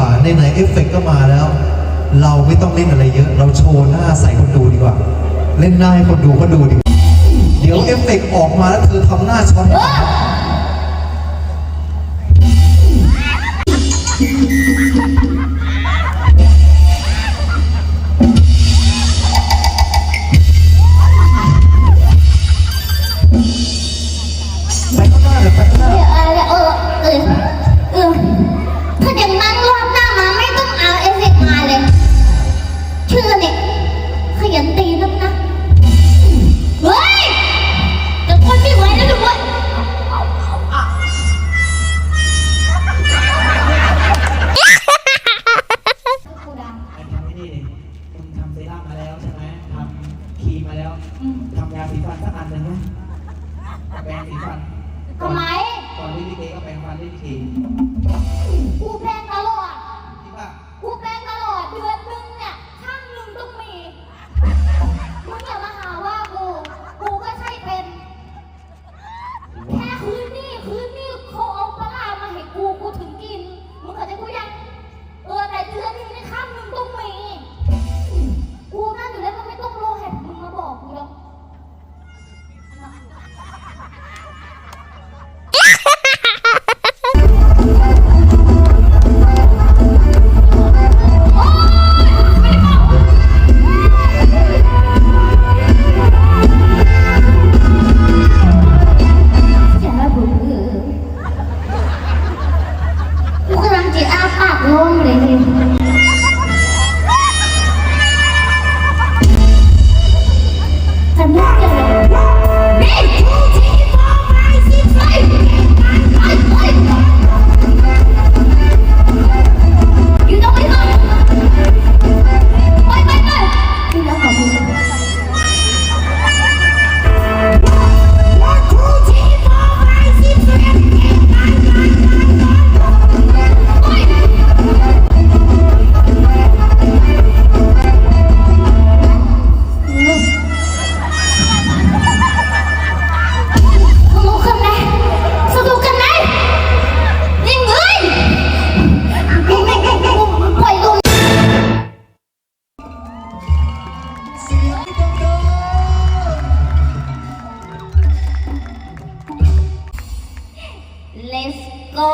ว่าในไหนๆเอฟเฟกต์ก็มาแล้ว เราไม่ต้องเล่นอะไรเยอะ เราโชว์หน้าใส่คนดูดีกว่า เล่นหน้าให้คนดูก็ดูดี เดี๋ยวเอฟเฟกต์ออกมาแล้วเธอทำหน้าช็อต ซรั่มมาแล้วใช่ไหมทำครีมมาแล้วทำยาสีฟันสักอันหนึ่งไหมแปรงสีฟันทำไมก่อนที่ลิเกก็แปรงฟันด้วยวิธีกูแพงตล อ้ Let's go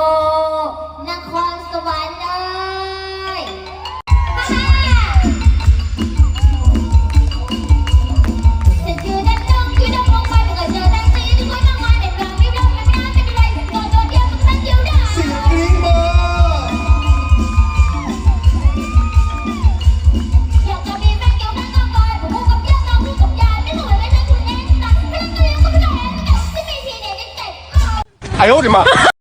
นครสวรรค์เลยจะเจอด้านนอกคือด้านมองไปมันก็เจอด้านตีทุกคนมากมายในกลางไม่ยอมไม่น่าเป็นไรก่อนโดนเดียวมันตั้งเดียวได้ ๆเสียงกรี๊ดมา อยากจะมีแฟนเกี่ยวกันก็ก่อนผมพูดกับเพื่อนน้องพูดกับยายไม่สวยไม่ใช่คุณเองนะไม่ต้องเรียนก็ไม่ต้องเรียนไม่มีทีเด็ดเด็ด 哎呦我的妈！